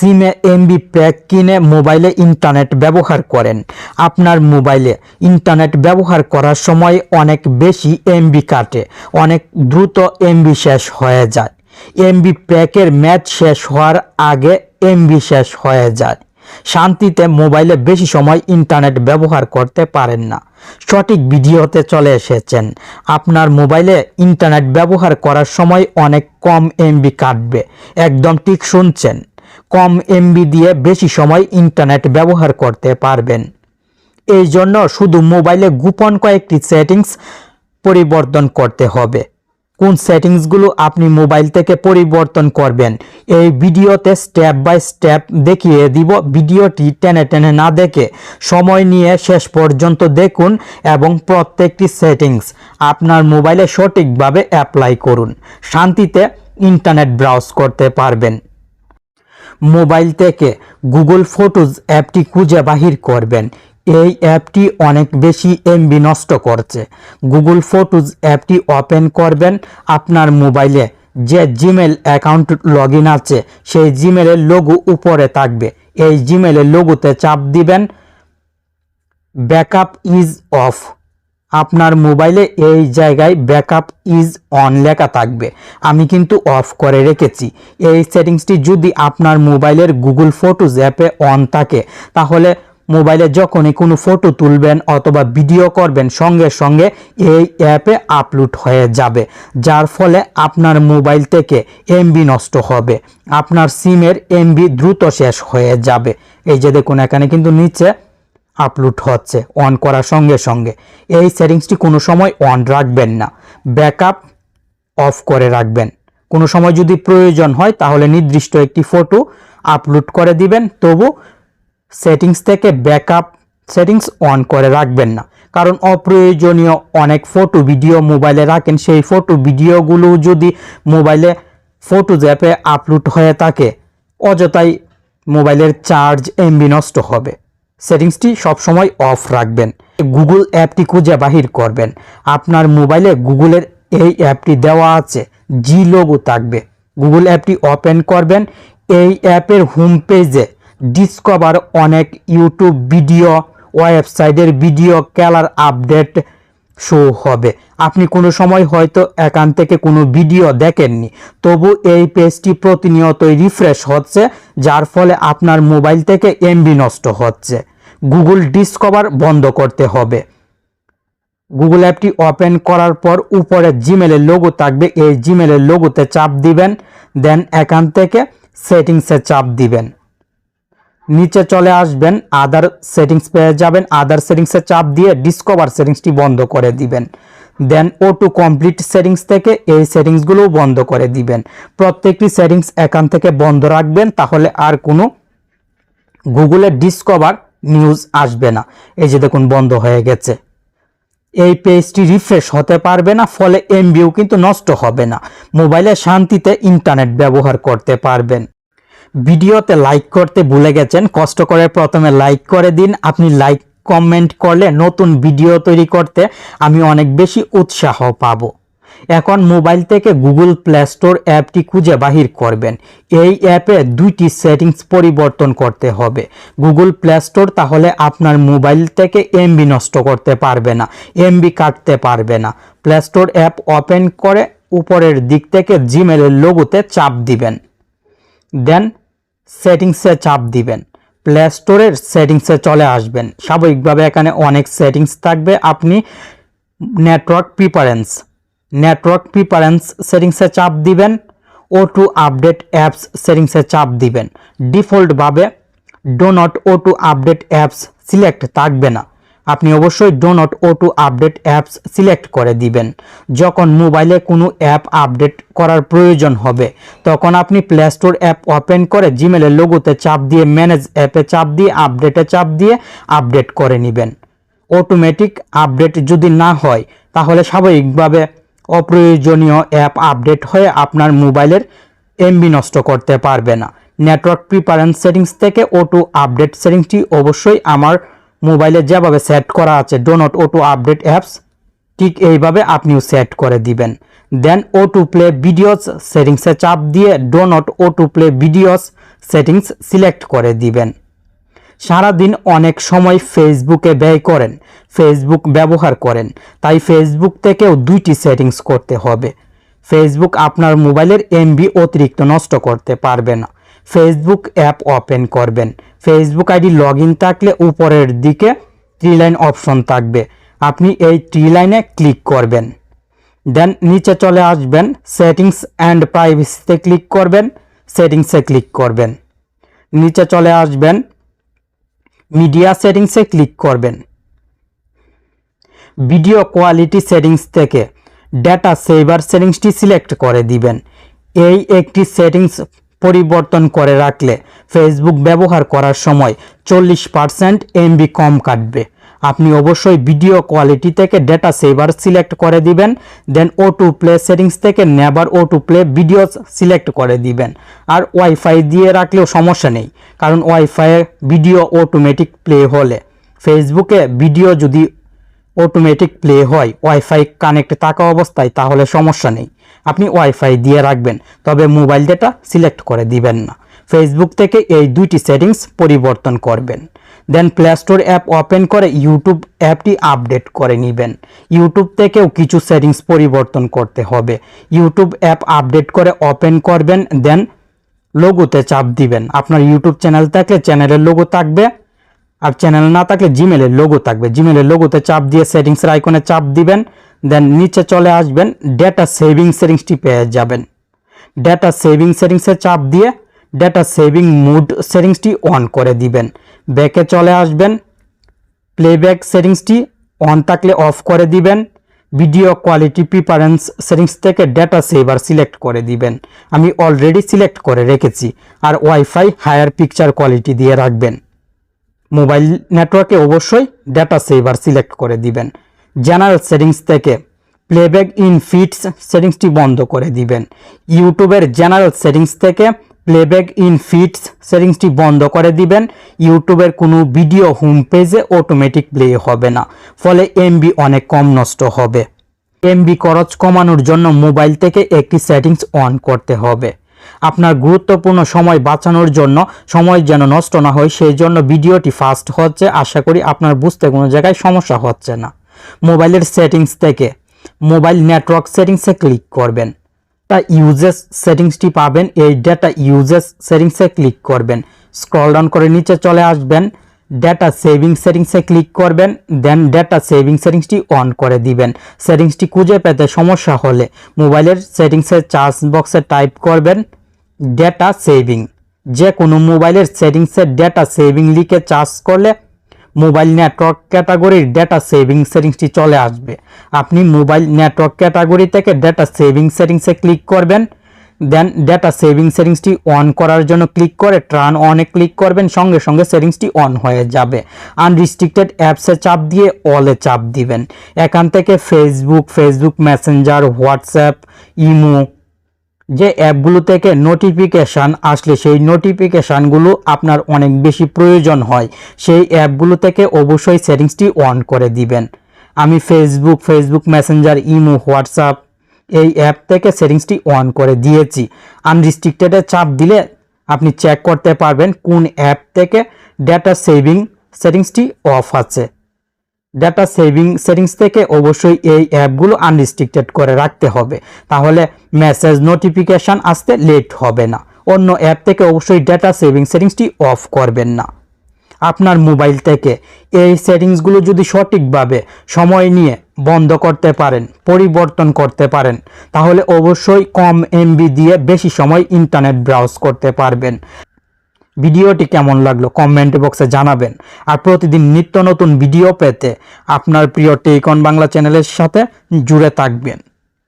সিমে MB, pack কিনে মোবাইলে ইন্টারনেট ব্যবহার করেন। আপনার মোবাইলে ইন্টারনেট ব্যবহার করার সময় অনেক বেশি এমবি কাটে, অনেক দ্রুত এমবি শেষ হয়ে যায়। এমবি প্যাকের ম্যাচ শেষ হওয়ার আগে এমবি শেষ হয়ে যায়। শান্তিতে মোবাইলে বেশি সময় ইন্টারনেট ব্যবহার করতে পারেন না। সঠিক ভিডিওতে চলে এসেছেন। আপনার মোবাইলে ইন্টারনেট ব্যবহার করার সময় অনেক কম এমবি কাটবে। একদম ঠিক শুনছেন। কম এমবি দিয়ে বেশি সময় ইন্টারনেট ব্যবহার করতে পারবেন। এই জন্য শুধু মোবাইলে গোপন কয়েকটি সেটিংস পরিবর্তন করতে হবে। কোন সেটিংসগুলো আপনি মোবাইল থেকে পরিবর্তন করবেন, এই ভিডিওতে স্টেপ বাই স্টেপ দেখিয়ে দিব। ভিডিওটি টেনে টেনে না দেখে সময় নিয়ে শেষ পর্যন্ত দেখুন এবং প্রত্যেকটি সেটিংস আপনার মোবাইলে সঠিকভাবে অ্যাপ্লাই করুন। শান্তিতে ইন্টারনেট ব্রাউজ করতে পারবেন। মোবাইল থেকে গুগল ফটোজ অ্যাপটি খুঁজে বাহির করবেন। এই অ্যাপটি অনেক বেশি এমবি নষ্ট করছে। গুগল ফটোজ অ্যাপটি ওপেন করবেন আপনার মোবাইলে। যে জিমেল অ্যাকাউন্ট লগ আছে, সেই জিমেলের লোগো উপরে থাকবে। এই জিমেলের লোগোতে চাপ দিবেন, ব্যাকআপ ইজ অফ। আপনার মোবাইলে এই জায়গায় ব্যাকআপ ইজ অন লেখা থাকবে। আমি কিন্তু অফ করে রেখেছি। এই সেটিংসটি যদি আপনার মোবাইলের গুগল ফটোজ অ্যাপে অন থাকে, তাহলে মোবাইলে যখনই কোনো ফটো তুলবেন অথবা ভিডিও করবেন, সঙ্গে সঙ্গে এই অ্যাপে আপলোড হয়ে যাবে, যার ফলে আপনার মোবাইল থেকে এমবি নষ্ট হবে। আপনার সিমের এমবি দ্রুত শেষ হয়ে যাবে। এই যে দেখুন, এখানে কিন্তু নিচে আপলোড হচ্ছে অন করার সঙ্গে সঙ্গে। এই সেটিংসটি কোনো সময় অন রাখবেন না। ব্যাকআপ অফ করে রাখবেন। কোনো সময় যদি প্রয়োজন হয়, তাহলে নির্দিষ্ট একটি ফটো আপলোড করে দিবেন। তবু সেটিংস থেকে ব্যাকআপ সেটিংস অন করে রাখবেন না। কারণ অপ্রয়োজনীয় অনেক ফটো ভিডিও মোবাইলে রাখেন। সেই ফটো ভিডিওগুলো যদি মোবাইলে ফটোজ অ্যাপে আপলোড হয়ে থাকে, অযথাই মোবাইলের চার্জ এমবি নষ্ট হবে। সেটিংসটি সবসময় অফ রাখবেন। গুগল অ্যাপটি খুঁজে বাহির করবেন। আপনার মোবাইলে গুগলের এই অ্যাপটি দেওয়া আছে, জি লোগো থাকবে। গুগল অ্যাপটি ওপেন করবেন, এই অ্যাপের হোম পেজে ডিসকভার অনেক ইউটিউব ভিডিও, ওয়েবসাইটের ভিডিও, ক্যালার আপডেট শো হবে। আপনি কোনো সময় হয়তো এখান থেকে কোনো ভিডিও দেখেননি। তবু এই পেজটি প্রতিনিয়তই রিফ্রেশ হচ্ছে, যার ফলে আপনার মোবাইল থেকে এমবি নষ্ট হচ্ছে। গুগল ডিসকভার বন্ধ করতে হবে। গুগল অ্যাপটি ওপেন করার পর উপরে জিমেলের লোগো থাকবে। এই জিমেলের লোগোতে চাপ দিবেন দেন এখান থেকে সেটিংসে চাপ দিবেন। নিচে চলে আসবেন আদার সেটিংস পেয়ে যাবেন আদার সেটিংসে চাপ দিয়ে ডিসকভার সেটিংসটি বন্ধ করে দিবেন। Then auto complete settings থেকে এই সেটিংসগুলোও বন্ধ করে দিবেন। প্রত্যেকটি সেটিংস এখান থেকে বন্ধ রাখবেন, তাহলে আর কোনো গুগলের ডিসকভার নিউজ আসবে না। এই যে দেখুন, বন্ধ হয়ে গেছে। এই পেজটি রিফ্রেশ হতে পারবে না, ফলে এমবিও কিন্তু নষ্ট হবে না। মোবাইলে শান্তিতে ইন্টারনেট ব্যবহার করতে পারবেন। ভিডিওতে লাইক করতে ভুলে গেছেন, কষ্ট করে প্রথমে লাইক করে দিন। আপনি লাইক কমেন্ট করলে নতুন ভিডিও তৈরি করতে আমি অনেক বেশি উৎসাহ পাব। এখন মোবাইল থেকে গুগল প্লে স্টোর অ্যাপটি খুঁজে বাহির করবেন। এই অ্যাপে দুইটি সেটিংস পরিবর্তন করতে হবে। গুগল প্লে স্টোর তাহলে আপনার মোবাইল থেকে এমবি নষ্ট করতে পারবে না এমবি কাটতে পারবে না। প্লে স্টোর অ্যাপ ওপেন করে উপরের দিক থেকে জিমেলের লোগোতে চাপ দিবেন। দেন সেটিংসে চাপ দিবেন। প্লে স্টোরের সেটিংসে চলে আসবেন। স্বাভাবিকভাবে এখানে অনেক সেটিংস থাকবে। আপনি নেটওয়ার্ক প্রিপারেন্স নেটওয়ার্ক প্রিপারেন্স সেটিংসে চাপ দিবেন। ও টু আপডেট অ্যাপস সেটিংসে চাপ দিবেন। ডিফল্টভাবে do not auto update apps select থাকবে না। আপনি অবশ্যই do not auto update apps select করে দিবেন। যখন মোবাইলে কোনো অ্যাপ আপডেট করার প্রয়োজন হবে, তখন আপনি প্লে স্টোর অ্যাপ ওপেন করে জিমেলের লোগোতে চাপ দিয়ে ম্যানেজ অ্যাপে চাপ দিয়ে আপডেটে চাপ দিয়ে আপডেট করে নেবেন। অটোমেটিক আপডেট যদি না হয়, তাহলে স্বাভাবিকভাবে অপ্রয়োজনীয় অ্যাপ আপডেট হয়ে আপনার মোবাইলের এমবি নষ্ট করতে পারবে না। নেটওয়ার্ক প্রিপারেন্স সেটিংস থেকে অটো আপডেট সেটিংসটি অবশ্যই আমার মোবাইলে যেভাবে সেট করা আছে do not auto update apps ঠিক এইভাবে আপনিও সেট করে দিবেন। Then auto play videos সেটিংসে চাপ দিয়ে do not auto play videos settings select করে দিবেন। সারাদিন অনেক সময় ফেসবুকে ব্যয় করেন ফেসবুক ব্যবহার করেন, তাই ফেসবুক থেকেও দুইটি সেটিংস করতে হবে। ফেসবুক আপনার মোবাইলের এমবি অতিরিক্ত নষ্ট করতে পারবে না। ফেসবুক অ্যাপ ওপেন করবেন। ফেসবুক আইডি লগ ইন থাকলে উপরের দিকে থ্রি লাইন অপশন থাকবে। আপনি এই থ্রি লাইনে ক্লিক করবেন। দেন নিচে চলে আসবেন সেটিংস অ্যান্ড প্রাইভেসিতে ক্লিক করবেন সেটিংসে ক্লিক করবেন। নিচে চলে আসবেন মিডিয়া সেটিংসে ক্লিক করবেন। ভিডিও কোয়ালিটি সেটিংস থেকে ডেটা সেভার সেটিংসটি সিলেক্ট করে দিবেন। এই একটি সেটিংস পরিবর্তন করে রাখলে ফেসবুক ব্যবহার করার সময় চল্লিশ পারসেন্ট এমবি কম কাটবে। আপনি অবশ্যই ভিডিও কোয়ালিটি থেকে ডেটা সেভার সিলেক্ট করে দিবেন then auto play settings থেকে never auto play video select করে দিবেন। আর ওয়াইফাই দিয়ে রাখলেও সমস্যা নেই, কারণ ওয়াইফাইয়ে ভিডিও অটোমেটিক প্লে হলে। ফেসবুকে ভিডিও যদি অটোমেটিক প্লে হয় ওয়াইফাই কানেক্ট থাকা অবস্থায় তাহলে সমস্যা নেই। আপনি ওয়াইফাই দিয়ে রাখবেন, তবে মোবাইল ডেটা সিলেক্ট করে দিবেন না। ফেসবুক থেকে এই দুইটি সেটিংস পরিবর্তন করবেন। Then Play Store app open করে ইউটিউব অ্যাপটি আপডেট করে নেবেন। ইউটিউব থেকেও কিছু সেটিংস পরিবর্তন করতে হবে। ইউটিউব অ্যাপ আপডেট করে ওপেন করবেন দেন লোগোতে চাপ দিবেন। আপনার ইউটিউব চ্যানেল থাকলে চ্যানেলের লোগো থাকবে। আর চ্যানেল না থাকলে জিমেলের লোগো থাকবে। জিমেলের লোগোতে চাপ দিয়ে সেটিংসের আইকনে চাপ দিবেন দেন নিচে চলে আসবেন ডেটা সেভিং সেটিংসটি পেয়ে যাবেন। ডেটা সেভিং সেটিংসে চাপ দিয়ে ডেটা সেভিং মুড সেটিংসটি অন করে দিবেন। ব্যাকে চলে আসবেন প্লেব্যাক সেটিংসটি অন থাকলে অফ করে দিবেন। ভিডিও কোয়ালিটি প্রিফারেন্স সেটিংস থেকে ডেটা সেভার সিলেক্ট করে দিবেন। আমি অলরেডি সিলেক্ট করে রেখেছি। আর ওয়াইফাই হায়ার পিকচার কোয়ালিটি দিয়ে রাখবেন। মোবাইল নেটওয়ার্কে অবশ্যই ডেটা সেভার সিলেক্ট করে দিবেন। জেনারেল সেটিংস থেকে প্লেব্যাক ইন ফিটস সেটিংসটি বন্ধ করে দিবেন। ইউটিউবের জেনারেল সেটিংস থেকে প্লেব্যাক ইন ফিটস সেটিংসটি বন্ধ করে দিবেন। ইউটিউবের কোনো ভিডিও হোম পেজে অটোমেটিক প্লে হবে না। ফলে এমবি অনেক কম নষ্ট হবে। এমবি খরচ কমানোর জন্য মোবাইল থেকে একটি সেটিংস অন করতে হবে। আপনার গুরুত্বপূর্ণ সময় বাঁচানোর জন্য সময় যেন নষ্ট না হয়, সেই জন্য ভিডিওটি ফাস্ট হচ্ছে। আশা করি আপনার বুঝতে কোনো জায়গায় সমস্যা হচ্ছে না। মোবাইলের সেটিংস থেকে মোবাইল নেটওয়ার্ক সেটিংসে ক্লিক করবেন। তা ইউজেস সেটিংসটি পাবেন। এই ডেটা ইউজেস সেটিংসে ক্লিক করবেন। স্ক্রল ডাউন করে নিচে চলে আসবেন। ডেটা সেভিং সেটিংসে ক্লিক করবেন দেন ডেটা সেভিং সেটিংসটি অন করে দিবেন। সেটিংসটি খুঁজে পেতে সমস্যা হলে মোবাইলের সেটিংসের চার্জ বক্সে টাইপ করবেন ডেটা সেভিং যে কোনো মোবাইলের সেটিংসে ডেটা সেভিং লিখে চার্জ করলে মোবাইল নেটওয়ার্ক ক্যাটাগরির ডেটা সেভিং সেটিংসটি চলে আসবে। আপনি মোবাইল নেটওয়ার্ক ক্যাটাগরি থেকে ডেটা সেভিং সেটিংসে ক্লিক করবেন দেন ডেটা সেভিং সেটিংসটি অন করার জন্য ক্লিক করে ট্রান অনে ক্লিক করবেন, সঙ্গে সঙ্গে সেটিংসটি অন হয়ে যাবে। আনরিস্ট্রিক্টেড অ্যাপসে চাপ দিয়ে অলে চাপ দিবেন। এখান থেকে Facebook Facebook Messenger WhatsApp imo যে অ্যাপগুলো থেকে নোটিফিকেশান আসলে সেই নোটিফিকেশানগুলো আপনার অনেক বেশি প্রয়োজন হয়। সেই অ্যাপগুলো থেকে অবশ্যই সেটিংসটি অন করে দিবেন। আমি Facebook Facebook Messenger imo WhatsApp এই অ্যাপ থেকে সেটিংসটি অন করে দিয়েছি। আনরিস্ট্রিক্টেডে চাপ দিলে আপনি চেক করতে পারবেন কোন অ্যাপ থেকে ডেটা সেভিং সেটিংসটি অফ আছে। ডেটা সেভিং সেটিংস থেকে অবশ্যই এই অ্যাপগুলো আনরিস্ট্রিক্টেড করে রাখতে হবে। তাহলে মেসেজ নোটিফিকেশান আসতে লেট হবে না। অন্য অ্যাপ থেকে অবশ্যই ডেটা সেভিং সেটিংসটি অফ করবেন না। আপনার মোবাইল থেকে। এই সেটিংসগুলো যদি সঠিকভাবে সময় নিয়ে বন্ধ করতে পারেন, পরিবর্তন করতে পারেন, তাহলে অবশ্যই কম এমবি দিয়ে বেশি সময় ইন্টারনেট ব্রাউজ করতে পারবেন। ভিডিওটি কেমন লাগল কমেন্ট বক্সে জানাবেন। আর প্রতিদিন নিত্য নতুন ভিডিও পেতে আপনার প্রিয় টেকন বাংলা চ্যানেলের সাথে জুড়ে থাকবেন।